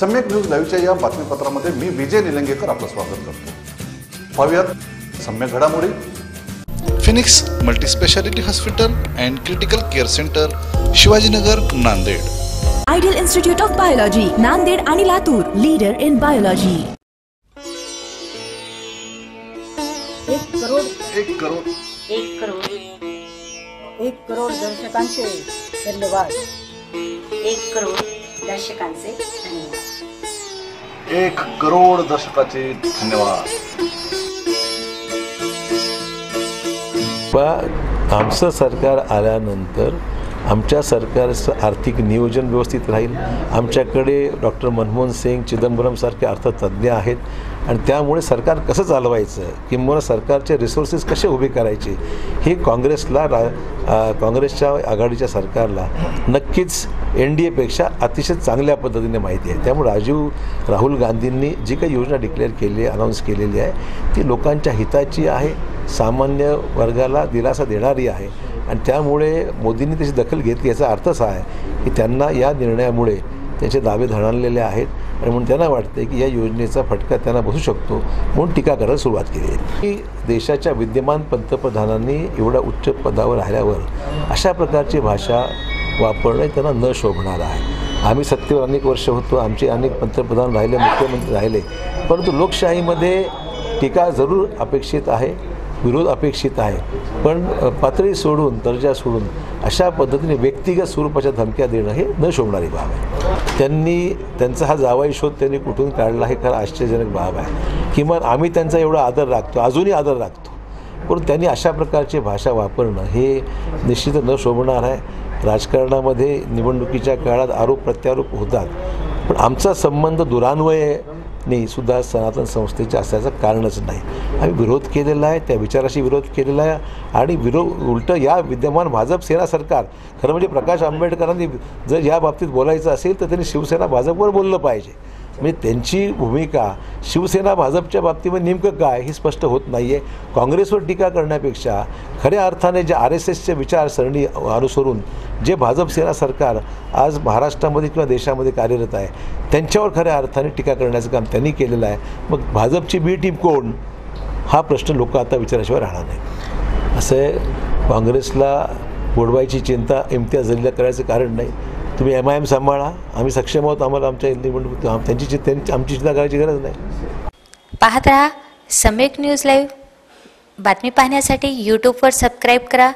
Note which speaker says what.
Speaker 1: सम्यक न्यूज लाईव्हच्या या बातमीपत्रामध्ये मी विजय निलंगेकर आपलं स्वागत करतो. पाहूयात सम्यक घडामोडी. Phoenix multispeciality hospital and critical care centre Shivajinagar Nanded.
Speaker 2: Ideal institute of biology Nanded आणि लातूर लीडर इन बायोलॉजी.
Speaker 3: एक करोड
Speaker 1: एक करोड.
Speaker 4: एक करोड.
Speaker 3: एक करोड दर्शकांचे धन्यवाद.
Speaker 4: एक करोड. दर्शकांचे धन्यवाद.
Speaker 1: एक करोड दशकाचे धन्यवाद.
Speaker 5: आमचं सरकार आल्यानंतर आमच्या सरकारचं आर्थिक नियोजन व्यवस्थित राहील. आमच्याकडे डॉक्टर मनमोहन सिंग चिदंबरमसारखे अर्थतज्ज्ञ आहेत. आणि त्यामुळे सरकार कसं चालवायचं? किंवा सरकारचे रिसोर्सेस कसे उभे करायचे? हे काँग्रेसला रा काँग्रेसच्या आघाडीच्या सरकारला नक्कीच एन डी एपेक्षा अतिशय चांगल्या पद्धतीने माहिती आहे. त्यामुळे राजीव राहुल गांधींनी जी काही योजना डिक्लेअर केली आहे अनाऊन्स केलेली आहे ती लोकांच्या हिताची आहे. सामान्य वर्गाला दिलासा देणारी आहे. आणि त्यामुळे मोदींनी त्याची दखल घेतली याचा अर्थ असा आहे की त्यांना या निर्णयामुळे त्यांचे दावे धडाणलेले आहेत. आणि म्हणून त्यांना वाटते की या योजनेचा फटका त्यांना बसू शकतो म्हणून टीका करायला सुरुवात केली आहे. की देशाच्या विद्यमान पंतप्रधानांनी एवढ्या उच्च पदावर राहिल्यावर अशा प्रकारची भाषा वापरणे त्यांना न शोभणार आहे. आम्ही सत्तेवर अनेक वर्ष होतो आमचे अनेक पंतप्रधान राहिले मुख्यमंत्री राहिले. परंतु लोकशाहीमध्ये टीका जरूर अपेक्षित आहे. विरोध अपेक्षित आहे. पण पातळी सोडून दर्जा सोडून अशा पद्धतीने व्यक्तिगत स्वरूपाच्या धमक्या देणं हे न शोभणारी बाब आहे. त्यांनी त्यांचा हा जावाई शोध त्यांनी कुठून काढला हे खरं आश्चर्यजनक बाब आहे. किमान आम्ही त्यांचा एवढा आदर राखतो अजूनही आदर राखतो. पण त्यांनी अशा प्रकारची भाषा वापरणं हे निश्चित न शोभणार आहे. राजकारणामध्ये निवडणुकीच्या काळात आरोप प्रत्यारोप होतात. पण आमचा संबंध दुरान्वय सुद्धा सनातन संस्थेच्या असल्याचं कारणच नाही. आम्ही विरोध केलेला आहे त्या विचाराशी विरोध केलेला आहे आणि विरोध उलटं या विद्यमान भाजप सेना सरकार खरं म्हणजे प्रकाश आंबेडकरांनी जर या बाबतीत बोलायचं असेल तर त्यांनी शिवसेना भाजपवर बोललं पाहिजे. म्हणजे त्यांची भूमिका शिवसेना भाजपच्या बाबतीमध्ये नेमकं काय हे स्पष्ट होत नाही आहे काँग्रेसवर टीका करण्यापेक्षा खऱ्या अर्थाने जे आर एस एसच्या विचारसरणी अनुसरून जे भाजप सेना सरकार आज महाराष्ट्रामध्ये किंवा देशामध्ये कार्यरत आहे त्यांच्यावर खऱ्या अर्थाने टीका करण्याचं काम त्यांनी केलेलं आहे. मग भाजपची बी टीम कोण? हा प्रश्न लोक आता विचाराशिवाय राहणार नाही असं काँग्रेसला बुडवायची चिंता इम्तियाज जलीला करायचं कारण नाही. तुम्ही एम आय एम सांभाळा. आम्ही सक्षम आहोत. आम्हाला आमच्या निवडणूक आम- त्यांची त्यांची आमची चिंता करायची गरज नाही.
Speaker 4: पाहत रहा सम्यक न्यूज लाईव्ह. बातमी पाहण्यासाठी यूट्यूबवर सबस्क्राईब करा.